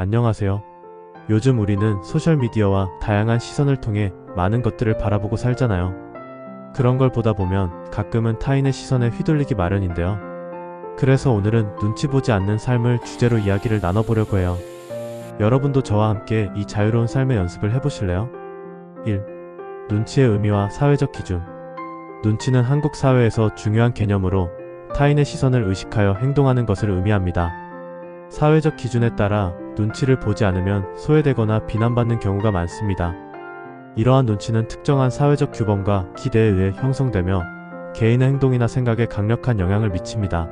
안녕하세요. 요즘 우리는 소셜미디어와 다양한 시선을 통해 많은 것들을 바라보고 살잖아요. 그런 걸 보다 보면 가끔은 타인의 시선에 휘둘리기 마련인데요. 그래서 오늘은 눈치 보지 않는 삶을 주제로 이야기를 나눠보려고 해요. 여러분도 저와 함께 이 자유로운 삶의 연습을 해보실래요? 1. 눈치의 의미와 사회적 기준. 눈치는 한국 사회에서 중요한 개념으로 타인의 시선을 의식하여 행동하는 것을 의미합니다. 사회적 기준에 따라 눈치를 보지 않으면 소외되거나 비난받는 경우가 많습니다. 이러한 눈치는 특정한 사회적 규범과 기대에 의해 형성되며 개인의 행동이나 생각에 강력한 영향을 미칩니다.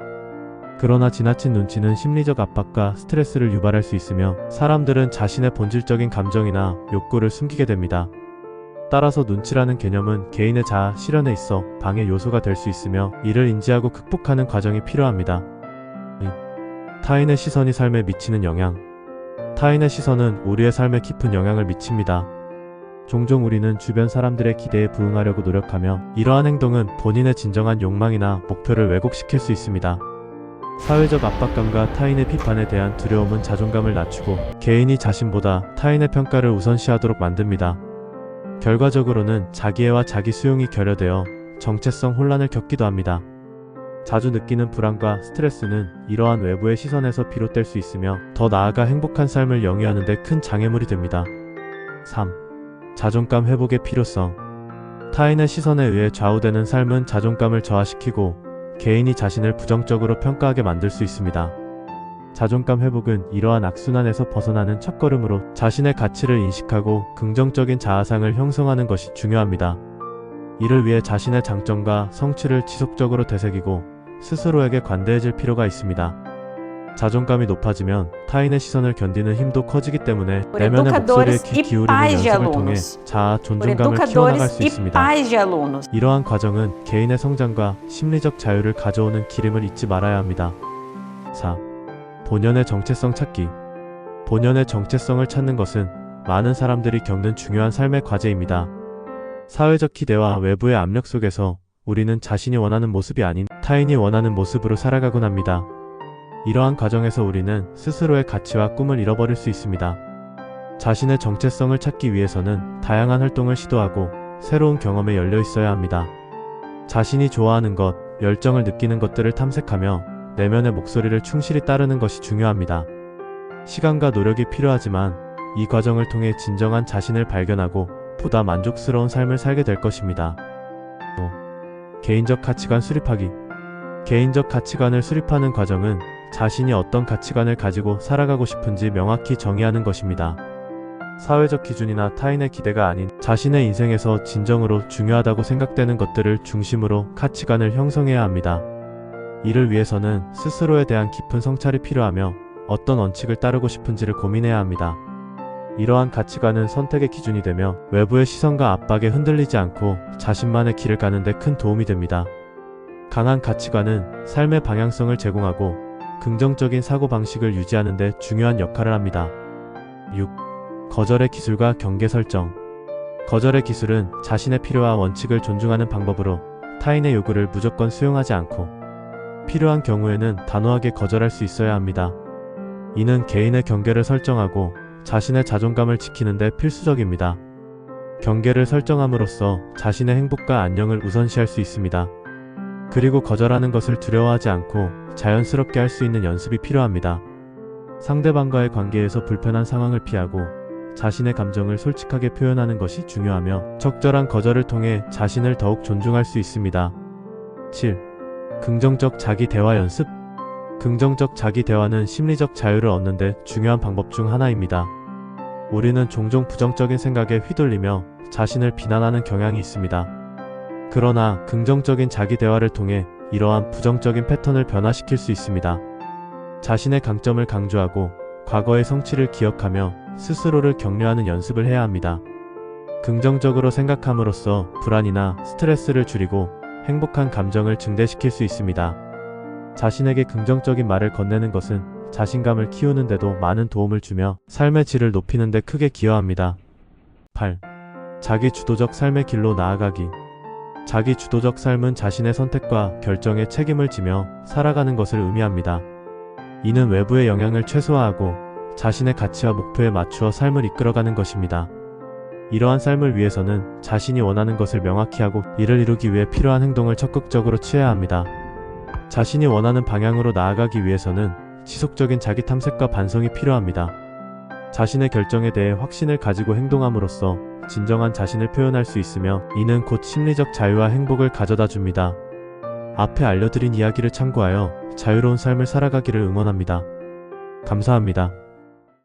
그러나 지나친 눈치는 심리적 압박과 스트레스를 유발할 수 있으며 사람들은 자신의 본질적인 감정이나 욕구를 숨기게 됩니다. 따라서 눈치라는 개념은 개인의 자아 실현에 있어 방해 요소가 될 수 있으며 이를 인지하고 극복하는 과정이 필요합니다. 이, 타인의 시선이 삶에 미치는 영향. 타인의 시선은 우리의 삶에 깊은 영향을 미칩니다. 종종 우리는 주변 사람들의 기대에 부응하려고 노력하며 이러한 행동은 본인의 진정한 욕망이나 목표를 왜곡시킬 수 있습니다. 사회적 압박감과 타인의 비판에 대한 두려움은 자존감을 낮추고 개인이 자신보다 타인의 평가를 우선시하도록 만듭니다. 결과적으로는 자기애와 자기 수용이 결여되어 정체성 혼란을 겪기도 합니다. 자주 느끼는 불안과 스트레스는 이러한 외부의 시선에서 비롯될 수 있으며 더 나아가 행복한 삶을 영위하는 데 큰 장애물이 됩니다. 3. 자존감 회복의 필요성. 타인의 시선에 의해 좌우되는 삶은 자존감을 저하시키고 개인이 자신을 부정적으로 평가하게 만들 수 있습니다. 자존감 회복은 이러한 악순환에서 벗어나는 첫걸음으로 자신의 가치를 인식하고 긍정적인 자아상을 형성하는 것이 중요합니다. 이를 위해 자신의 장점과 성취를 지속적으로 되새기고 스스로에게 관대해질 필요가 있습니다. 자존감이 높아지면 타인의 시선을 견디는 힘도 커지기 때문에 내면의 목소리에 귀 기울이는 연습을 통해. 자아 존중감을 키워나갈 수 있습니다. 이러한 과정은 개인의 성장과 심리적 자유를 가져오는 기름을 잊지 말아야 합니다. 4. 본연의 정체성 찾기. 본연의 정체성을 찾는 것은 많은 사람들이 겪는 중요한 삶의 과제입니다. 사회적 기대와 외부의 압력 속에서 우리는 자신이 원하는 모습이 아닌 타인이 원하는 모습으로 살아가곤 합니다. 이러한 과정에서 우리는 스스로의 가치와 꿈을 잃어버릴 수 있습니다. 자신의 정체성을 찾기 위해서는 다양한 활동을 시도하고 새로운 경험에 열려 있어야 합니다. 자신이 좋아하는 것, 열정을 느끼는 것들을 탐색하며 내면의 목소리를 충실히 따르는 것이 중요합니다. 시간과 노력이 필요하지만 이 과정을 통해 진정한 자신을 발견하고 보다 만족스러운 삶을 살게 될 것입니다. 5. 개인적 가치관 수립하기. 개인적 가치관을 수립하는 과정은 자신이 어떤 가치관을 가지고 살아가고 싶은지 명확히 정의하는 것입니다. 사회적 기준이나 타인의 기대가 아닌 자신의 인생에서 진정으로 중요하다고 생각되는 것들을 중심으로 가치관을 형성해야 합니다. 이를 위해서는 스스로에 대한 깊은 성찰이 필요하며 어떤 원칙을 따르고 싶은지를 고민해야 합니다. 이러한 가치관은 선택의 기준이 되며 외부의 시선과 압박에 흔들리지 않고 자신만의 길을 가는 데 큰 도움이 됩니다. 강한 가치관은 삶의 방향성을 제공하고 긍정적인 사고방식을 유지하는 데 중요한 역할을 합니다. 6. 거절의 기술과 경계 설정. 거절의 기술은 자신의 필요와 원칙을 존중하는 방법으로 타인의 요구를 무조건 수용하지 않고 필요한 경우에는 단호하게 거절할 수 있어야 합니다. 이는 개인의 경계를 설정하고 자신의 자존감을 지키는 데 필수적입니다. 경계를 설정함으로써 자신의 행복과 안녕을 우선시할 수 있습니다. 그리고 거절하는 것을 두려워하지 않고 자연스럽게 할 수 있는 연습이 필요합니다. 상대방과의 관계에서 불편한 상황을 피하고 자신의 감정을 솔직하게 표현하는 것이 중요하며 적절한 거절을 통해 자신을 더욱 존중할 수 있습니다. 7. 긍정적 자기 대화 연습. 긍정적 자기 대화는 심리적 자유를 얻는 데 중요한 방법 중 하나입니다. 우리는 종종 부정적인 생각에 휘둘리며 자신을 비난하는 경향이 있습니다. 그러나 긍정적인 자기 대화를 통해 이러한 부정적인 패턴을 변화시킬 수 있습니다. 자신의 강점을 강조하고 과거의 성취를 기억하며 스스로를 격려하는 연습을 해야 합니다. 긍정적으로 생각함으로써 불안이나 스트레스를 줄이고 행복한 감정을 증대시킬 수 있습니다. 자신에게 긍정적인 말을 건네는 것은 자신감을 키우는데도 많은 도움을 주며 삶의 질을 높이는 데 크게 기여합니다. 8. 자기 주도적 삶의 길로 나아가기. 자기 주도적 삶은 자신의 선택과 결정에 책임을 지며 살아가는 것을 의미합니다. 이는 외부의 영향을 최소화하고 자신의 가치와 목표에 맞추어 삶을 이끌어가는 것입니다. 이러한 삶을 위해서는 자신이 원하는 것을 명확히 하고 이를 이루기 위해 필요한 행동을 적극적으로 취해야 합니다. 자신이 원하는 방향으로 나아가기 위해서는 지속적인 자기 탐색과 반성이 필요합니다. 자신의 결정에 대해 확신을 가지고 행동함으로써 진정한 자신을 표현할 수 있으며 이는 곧 심리적 자유와 행복을 가져다 줍니다. 앞에 알려드린 이야기를 참고하여 자유로운 삶을 살아가기를 응원합니다. 감사합니다.